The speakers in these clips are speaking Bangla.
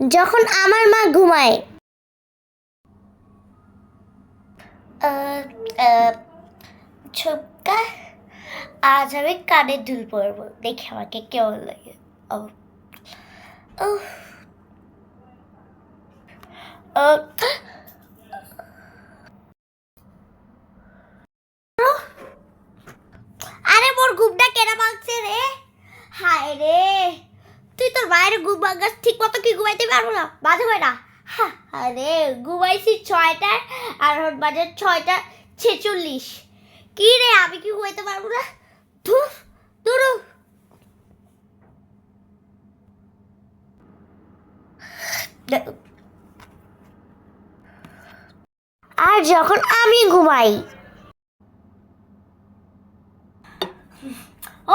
যখন আমার মা ঘুমায়। ছোটকা আজ আমি কানের দুল পরবো। দেখে আমাকে কেমন লাগে। আরে মোর ঘুমটা কেনা ভাঙছে রে? হায় রে। তুই তোর বাইরে ঘুম গাছ ঠিক মতো কি ঘুমাইতে পারব না? বাজে হয় না। আরে, ঘুমাইছি ছয়টায় আর এখন বাজে ছয়টা ছেচল্লিশ। কি রে, আমি কি ঘুমাইতে পারব না? ধুর ধুর। আর যখন আমি ঘুমাই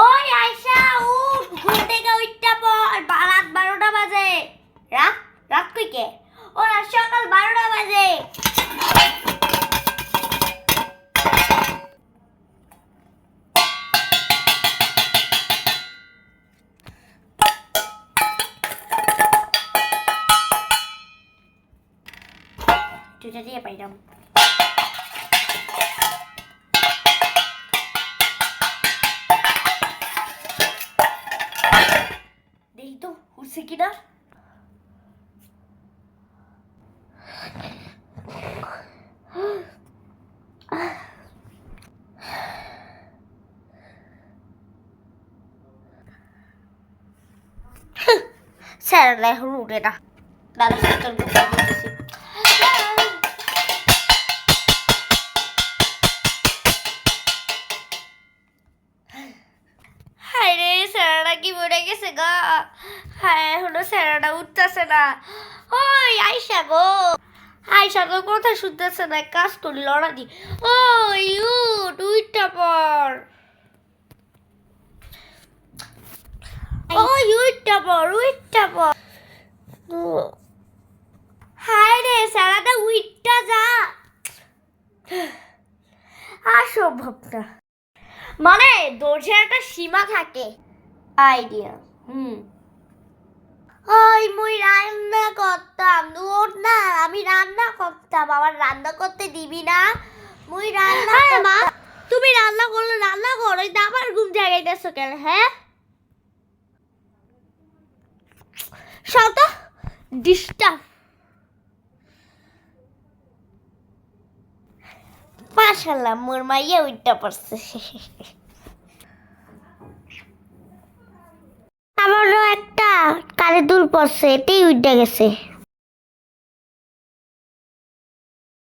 ওই আয়শা উঠ ঘুম থেকে উঠটা পর বা- রাত বারোটা বাজে রাত রাত কই কে ও রাত সকাল বারোটা বাজে দুটা দিয়ে পাইলাম দেখি তো উঠছে কিনা স্যার এখন উঠে না দাদা সাথে রে স্যারাটা কি মরে গেছে গা? হায় হলো স্যারাটা উঠতেছে না। ওই আইসা গো। আইসা তো কথা শুনতেছে না কাজ করি, লড়া দি। ওই, উঠ উইটটা পর। ওই উইটটা পর উইটটা পর। হায় রে স্যারাটা উইটটা যা। অসম্ভব না মানে দর্জের একটা সীমা থাকে। আইডিয়া হুম। ওই মুই রান্না করতাম দূর না আমি রান্না করতাম আমার রান্না করতে দিবি না। মুই রান্না মা তুমি রান্না করলে রান্না করো আমার ঘুম জাগাইতেছো কেন হ্যাঁ? শত ডিস্টার্ব মাশাল্লাহ মোর মাইয়া উইটা পড়ছে। আমারও একটা কানে দুল পড়ছে এটাই উঠে গেছে।